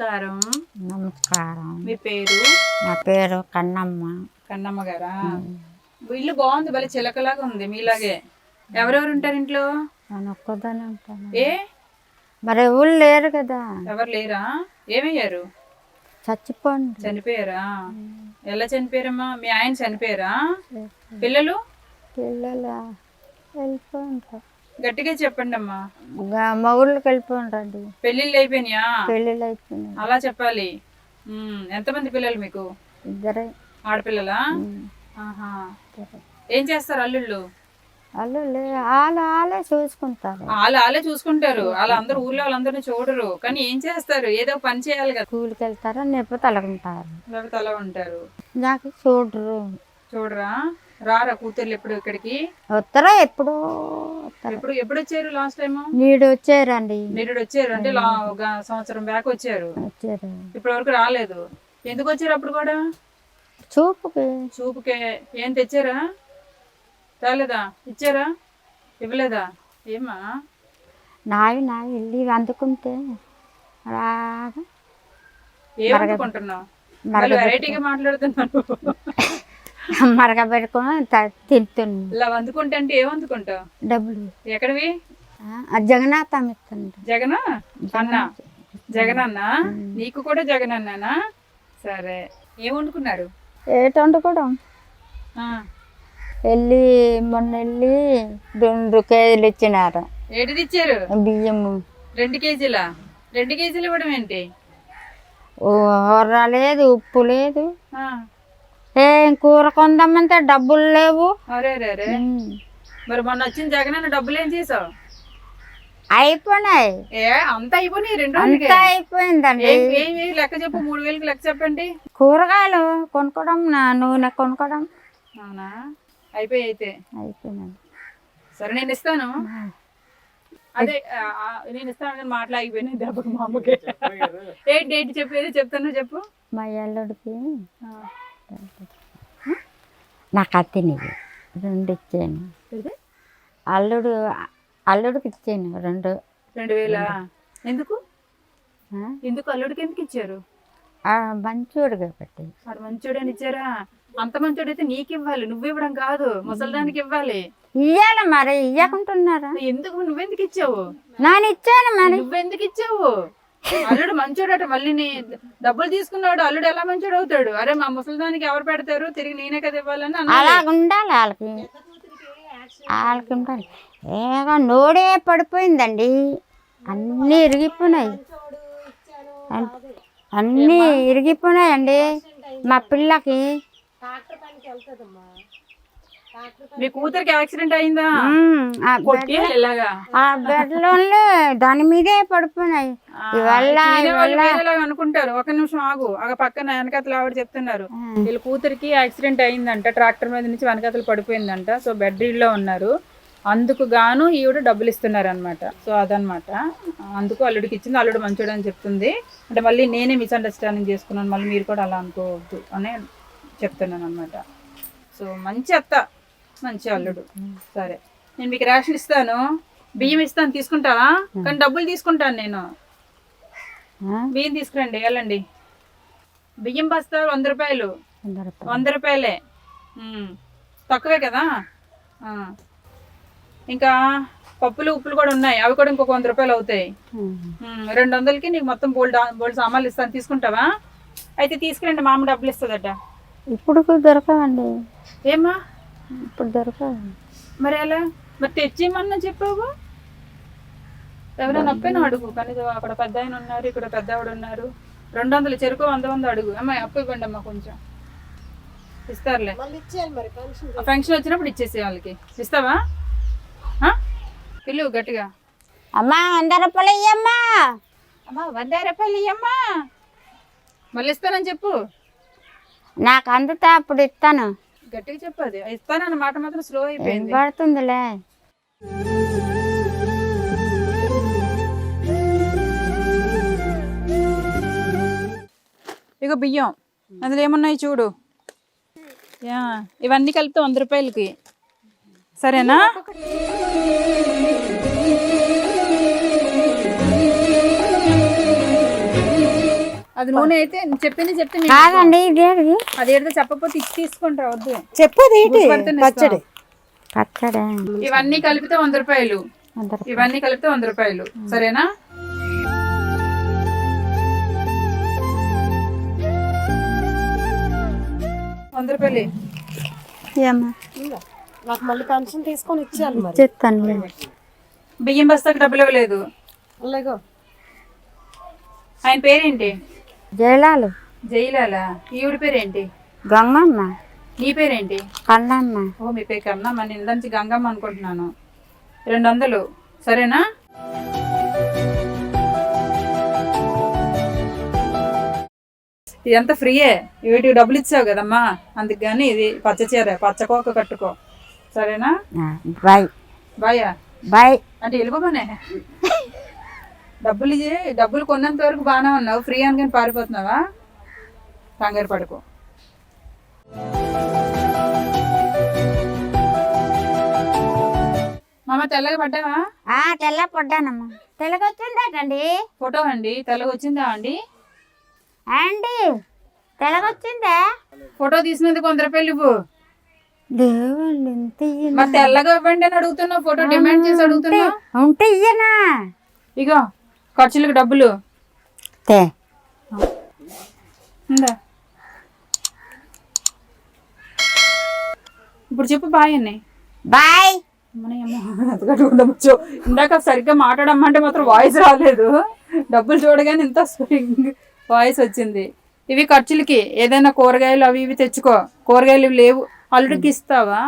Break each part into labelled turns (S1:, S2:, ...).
S1: నమస్కారం.
S2: నమస్కారం.
S1: మీ పేరు?
S2: నా పేరు కన్నమ్మ.
S1: కన్నమ్మ గారా? ఇల్లు బాగుంది భలే చిలకలాగా ఉంది మీలాగే. ఎవరెవరు ఉంటారు ఇంట్లో?
S2: నేను ఒక్కదానే ఉంటాను.
S1: ఏ?
S2: మరి ఊళ్ళు లేరు కదా.
S1: ఎవరు లేరా? ఏమయ్యారు?
S2: చచ్చిపోండి.
S1: చనిపోయారా? ఎలా చనిపోయారమ్మా? మీ ఆయన చనిపోయారా? పిల్లలు?
S2: పిల్లలు? వెళ్ళిపోండ్రు
S1: గట్టిగా చెప్పండి అమ్మా.
S2: మగుళ్ళకి వెళ్ళిపోండి
S1: పెళ్ళిళ్ళు అయిపోయినాయా?
S2: పెళ్ళిళ్ళు అయిపోయినాయి.
S1: అలా చెప్పాలి. ఎంతమంది పిల్లలు మీకు?
S2: ఇద్దరే.
S1: ఆడపిల్లలా? ఏం చేస్తారు అల్లుళ్ళు?
S2: వాళ్ళు లే వాళ్ళు వాళ్ళే చూసుకుంటారు.
S1: వాళ్ళు వాళ్ళే చూసుకుంటారు. వాళ్ళందరూ ఊర్లో వాళ్ళందరినీ చూడరు. కానీ ఏం చేస్తారు? ఏదో పని చేయాలి కదా.
S2: కూలికి వెళ్తారు?
S1: లేకపోతే అలా ఉంటారు.
S2: నాకు చూడరు.
S1: చూడరా? రారా కూతుర్లు ఎప్పుడు ఇక్కడికి?
S2: వస్తారా? ఎప్పుడో
S1: ఎప్పుడు ఎప్పుడు వచ్చారు లాస్ట్ టైం
S2: నీడు వచ్చారండి.
S1: నిరుడు వచ్చారు. అంటే ఒక సంవత్సరం బ్యాక్ వచ్చారు.
S2: వచ్చారు.
S1: ఇప్పటి వరకు రాలేదు. ఎందుకు వచ్చారు అప్పుడు కూడా?
S2: చూపుకి.
S1: చూపుకే. ఏం తెచ్చారా? రాలేదా? ఇచ్చారా? ఇవ్వలేదా? ఏమా
S2: నావి నావి. వెళ్ళి అందుకుంటే అలాగా
S1: ఏం అనుకుంటున్నావు మళ్ళీ వెరైటీగా మాట్లాడుతున్నాను
S2: మరగబెట్టుకొని త- తింటుంది
S1: ఇలా వందుకుంటే అంటే ఏం వందుకుంటావు?
S2: డబ్బులు.
S1: ఎక్కడివి?
S2: ఆ జగన్నాథం ఇస్తుంది
S1: జగన్ అన్న. జగన్ అన్న? నీకు కూడా జగన్ అన్నానా? సరే. ఏం వండుకున్నారు?
S2: ఏటి వండుకోవడం. వెళ్ళి మొన్న వెళ్ళి రెండు కేజీలు ఇచ్చినారు.
S1: ఏటిది ఇచ్చారు?
S2: బియ్యము.
S1: రెండు కేజీలా? రెండు కేజీలు ఇవ్వడం ఏంటి?
S2: లేదు ఉప్పు లేదు. ఏం కూర కొందామంటే డబ్బులు లేవు.
S1: అరే రే రే.
S2: ఉమ్.
S1: మరి మొన్న వచ్చిన జగన్ అన్న డబ్బులు ఏం చేసావు?
S2: అయిపోయినాయి.
S1: ఏ అంత అయిపోయినాయి రెండు
S2: అంతా అయిపోయిందండి.
S1: ఏం ఏం ఏం లెక్క చెప్పు మూడు వేలకి లెక్క చెప్పండి.
S2: కూరగాయలు కొనుక్కోవడం నా నూనె కొనుక్కోవడం.
S1: అవునా? అయిపోయి అయితే.
S2: అయిపోయినాయి.
S1: సరే నేను ఇస్తాను. అదే ఆ, ఆ, నేను ఇస్తాను కానీ మాట్లాగిపోయినాయి దెబ్బకి మా అమ్మకి. ఏ డేట్ చెప్పేది? చెప్తాను చెప్పు.
S2: మా అల్లుడికి
S1: ఆ,
S2: నాకు అత్తినివి రెండు ఇచ్చాను? అల్లుడు అల్లుడికి ఇచ్చాను రెండు.
S1: రెండు వేల? ఎందుకు? ఎందుకు అల్లుడికి ఎందుకు ఇచ్చారు?
S2: ఆ మంచోడు కాబట్టి
S1: వాడు మంచోడు అని ఇచ్చారా? అంత మంచోడు అయితే నీకు ఇవ్వాలి నువ్వు ఇవ్వడం కాదు ముసలిదానికి ఇవ్వాలి.
S2: ఇయ్యాలి మరి ఇయ్యకుంటున్నారా?
S1: ఎందుకు నువ్వెందుకు ఇచ్చావు?
S2: నేను ఇచ్చాను మరి.
S1: నువ్వెందుకు ఇచ్చావు? అల్లుడు మంచోడట మళ్ళీ నీ డబ్బులు తీసుకున్నాడు అల్లుడు ఎలా మంచోడు అవుతాడు? అరే మా ముసలిదానికి ఎవరు పెడతారు? తిరిగి నేనే కదా ఇవ్వాలని
S2: అలాగ ఉండాలి వాళ్ళకి. వాళ్ళకి ఉండాలి. ఏగా నోడే పడిపోయిందండి. అన్నీ ఇరిగిపోయినాయి. అన్- అన్నీ ఇరిగిపోయినాయండి. మా పిల్లకి
S1: మీ కూతురికి యాక్సిడెంట్ అయిందా?
S2: ఆ ఆ బెడ్లోనే దాని మీదే ఇవల్ల
S1: వేరేలాగా అనుకుంటారు. ఒక నిమిషం ఆగు. ఆగ పక్కన వెనకతలు ఆవిడ చెప్తున్నారు. వీళ్ళ కూతురికి యాక్సిడెంట్ అయిందంట. ట్రాక్టర్ మీద నుంచి వెనకతలు పడిపోయిందంట. సో బెడ్లో ఉన్నారు. అందుకు గాను ఈవిడ డబ్బులు ఇస్తున్నారు అనమాట సో అదనమాట అందుకు అల్లుడికి ఇచ్చింది. అల్లుడు మంచోడు అని చెప్తుంది. అంటే మళ్ళీ నేనే మిస్అండర్స్టాండింగ్ చేసుకున్నాను. మళ్ళీ మీరు కూడా అలా అనుకోవద్దు అని చెప్తున్నాను అనమాట సో మంచి అత్త. మంచి అల్లుడు. సరే. నేను మీకు రేషన్ ఇస్తాను. బియ్యం ఇస్తాను. తీసుకుంటావా? కానీ డబ్బులు తీసుకుంటాను నేను. బియ్యం తీసుకురండి వెళ్ళండి. బియ్యం బస్తా వంద రూపాయలు. వంద రూపాయలే. తక్కువే కదా. ఇంకా పప్పులు ఉప్పులు కూడా ఉన్నాయి. అవి కూడా ఇంకొక వంద రూపాయలు అవుతాయి. రెండు వందలకి నీకు మొత్తం బోల్డ్ బోల్డ్ సామాన్లు ఇస్తాను. తీసుకుంటావా? అయితే తీసుకురండి మామ డబ్బులు ఇస్తుందట.
S2: ఇప్పుడు దొరకవండి.
S1: ఏమ్మా?
S2: ఇప్పుడు దొరకవు
S1: మరి ఎలా? మరి తెచ్చేయమన్నా చెప్పావు? ఎవరైనా అప్పైనా అడుగు. కానీ అక్కడ పెద్ద ఆయన ఉన్నారు ఇక్కడ పెద్ద ఆవిడ ఉన్నారు. రెండు వందలు చెరుకు వంద వంద అడుగు. అమ్మాయి అప్పు ఇవ్వండి అమ్మా కొంచెం. ఇస్తారులే. ఆ ఫంక్షన్ వచ్చినప్పుడు ఇచ్చేసే వాళ్ళకి. ఇస్తావా? పిలువు గట్టిగా.
S2: అమ్మా వంద రూపాయలు ఇయ్యమ్మా.
S1: అమ్మా వంద రూపాయలు ఇయ్యమ్మా. మళ్ళీ ఇస్తానని చెప్పు.
S2: నాకు అందుతా అప్పుడు ఇస్తాను.
S1: గట్టిగా చెప్పు అది ఇస్తానన్న మాట మాత్రం స్లో అయిపోయింది.
S2: పడుతుందిలే?
S1: ఇక బియ్యం. అందులో ఏమున్నాయి చూడు? యా, ఇవన్నీ కలిపితే వంద రూపాయలకి. సరేనా? అది నూనె అయితే చెప్పింది చెప్తే
S2: కాదండి ఇదేది
S1: అదేదో చెప్పకపోతే ఇచ్చి తీసుకుంటారు వద్దు.
S3: చెప్పేది పచ్చడి.
S2: పచ్చడే?
S1: ఇవన్నీ కలిపితే వంద రూపాయలు. ఇవన్నీ కలిపితే వంద రూపాయలు. సరేనా? వంద రూపాయలు.
S3: నాకు మళ్ళీ పెన్షన్ తీసుకొని ఇచ్చేయాలి మరి.
S2: చెప్తాను
S1: బియ్యం బస్తాకు డబ్బులు ఇవ్వలేదు.
S3: అలాగో
S1: ఆయన పేరేంటి?
S2: జైలాలు
S1: జైలాల ఈవిడి పేరేంటి?
S2: గంగమ్మ.
S1: నీ పేరేంటి?
S2: కన్నమ్మ.
S1: ఓ మీ పేరు కన్నా మన ఇందంచి గంగమ్మ అనుకుంటున్నాను. రెండు వందలు సరేనా? ఇదంతా ఫ్రీయే. వీటికి డబ్బులు ఇచ్చావు కదమ్మా. అందుకు కానీ ఇది పచ్చ చీర పచ్చకోక కట్టుకో. సరేనా?
S2: బాయ్.
S1: బాయా?
S2: బాయ్.
S1: అంటే వెళ్ళిపోమనే డబ్బులు ఇచ్చి డబ్బులు కొన్నంత వరకు బాగానే ఉన్నావు. ఫ్రీ అనుకుని పారిపోతున్నావా? కంగారు పడుకో. మామ తెల్లగా పడ్డావా?
S2: ఆ తెల్ల పడ్డానమ్మా. తెల్లగొచ్చిందటండి
S1: ఫోటో అండి. తెల్లగా వచ్చిందా అండి?
S2: అండి తెల్లగొచ్చిందే?
S1: ఫోటో తీసినందుకు వంద రూపాయలు ఇవ్వు.
S2: దేవుళ్ళు ఇంత ఇయ్యనా?
S1: మరి తెల్లగా ఇవ్వండి అని అడుగుతున్నావు. ఫోటో డిమాండ్ చేసి అడుగుతున్నావు.
S2: ఉంటే ఇయ్యనా?
S1: ఇగో. ఖర్చులకు డబ్బులు?
S2: తే.
S1: ఉందా? ఇప్పుడు చెప్పు బాయ్ అన్నీ
S2: బాయ్.
S1: ఇందాక సరిగ్గా మాట్లాడమంటే మాత్రం వాయిస్ రాలేదు. డబ్బులు చూడగానే ఇంత వాయిస్ వచ్చింది. ఇవి ఖర్చులకి ఏదైనా కూరగాయలు అవి ఇవి తెచ్చుకో. కూరగాయలు ఇవి లేవు. అల్లుడికి ఇస్తావా.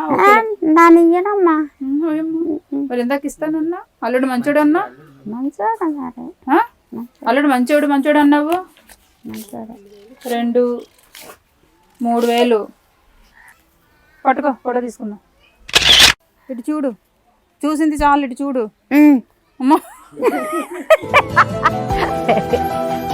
S1: మరి ఇందాక ఇస్తానన్నా? అల్లుడు మంచోడు ఆల్రెడీ
S2: మంచోడు.
S1: మంచోడు అన్నావు? రెండు మూడు వేలు. పట్టుకో ఫోటో తీసుకుందాం. ఇటు చూడు. చూసింది చాలు ఇటు చూడు. అమ్మా.